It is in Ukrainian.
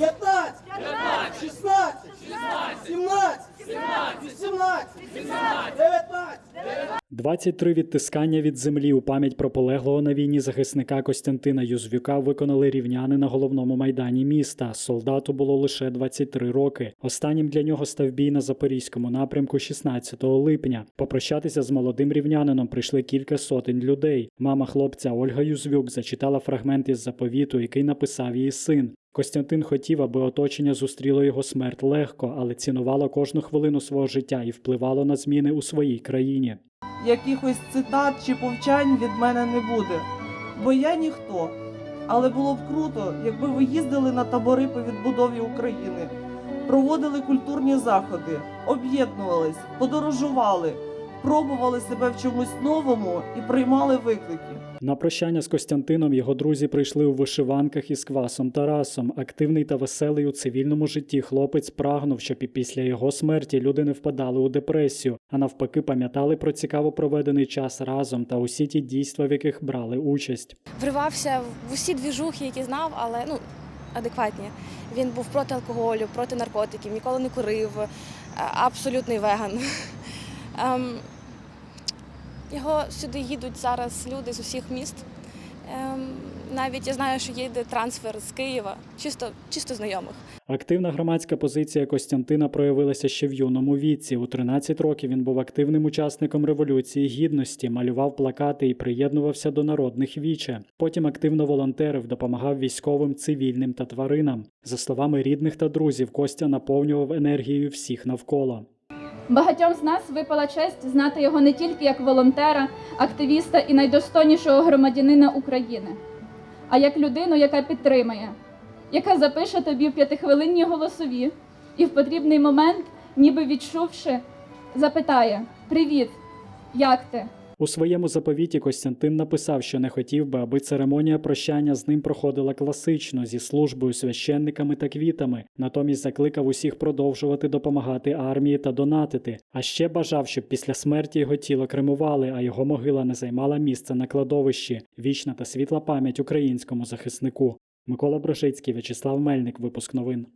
15, 16, 17, 18, 19. 23 відтискання від землі у пам'ять про полеглого на війні захисника Костянтина Юзвюка виконали рівняни на головному майдані міста. Солдату було лише 23 роки. Останнім для нього став бій на запорізькому напрямку 16 липня. Попрощатися з молодим рівнянином прийшли кілька сотень людей. Мама хлопця Ольга Юзвюк зачитала фрагмент із заповіту, який написав її син. Костянтин хотів, аби оточення зустріло його смерть легко, але цінувало кожну хвилину свого життя і впливало на зміни у своїй країні. якихось цитат чи повчань від мене не буде, бо я ніхто. Але було б круто, якби ви їздили на табори по відбудові України, проводили культурні заходи, об'єднувались, подорожували, пробували себе в чомусь новому і приймали виклики. На прощання з Костянтином його друзі прийшли у вишиванках із квасом Тарасом. Активний та веселий у цивільному житті хлопець прагнув, щоб і після його смерті люди не впадали у депресію, а навпаки, пам'ятали про цікаво проведений час разом та усі ті дійства, в яких брали участь. вривався в усі двіжухи, які знав, але ну адекватні. Він був проти алкоголю, проти наркотиків, ніколи не курив, е, абсолютний веган. Ем, Його сюди їдуть зараз люди з усіх міст. Ем, Навіть я знаю, що їде трансфер з Києва, чисто, чисто знайомих. Активна громадська позиція Костянтина проявилася ще в юному віці. У 13 років він був активним учасником революції гідності, малював плакати і приєднувався до народних віче. Потім активно волонтерив, допомагав військовим, цивільним та тваринам. За словами рідних та друзів, Костя наповнював енергією всіх навколо. Багатьом з нас випала честь знати його не тільки як волонтера, активіста і найдостойнішого громадянина України, а як людину, яка підтримує, яка запише тобі п'ятихвилинні голосові і в потрібний момент, ніби відчувши, запитає: Привіт, як ти? У своєму заповіті Костянтин написав, що не хотів би, аби церемонія прощання з ним проходила класично зі службою, священниками та квітами. Натомість закликав усіх продовжувати допомагати армії та донатити. А ще бажав, щоб після смерті його тіло кремували, а його могила не займала місце на кладовищі. Вічна та світла пам'ять українському захиснику. Микола Брожицький, В'ячеслав Мельник. Випуск новин.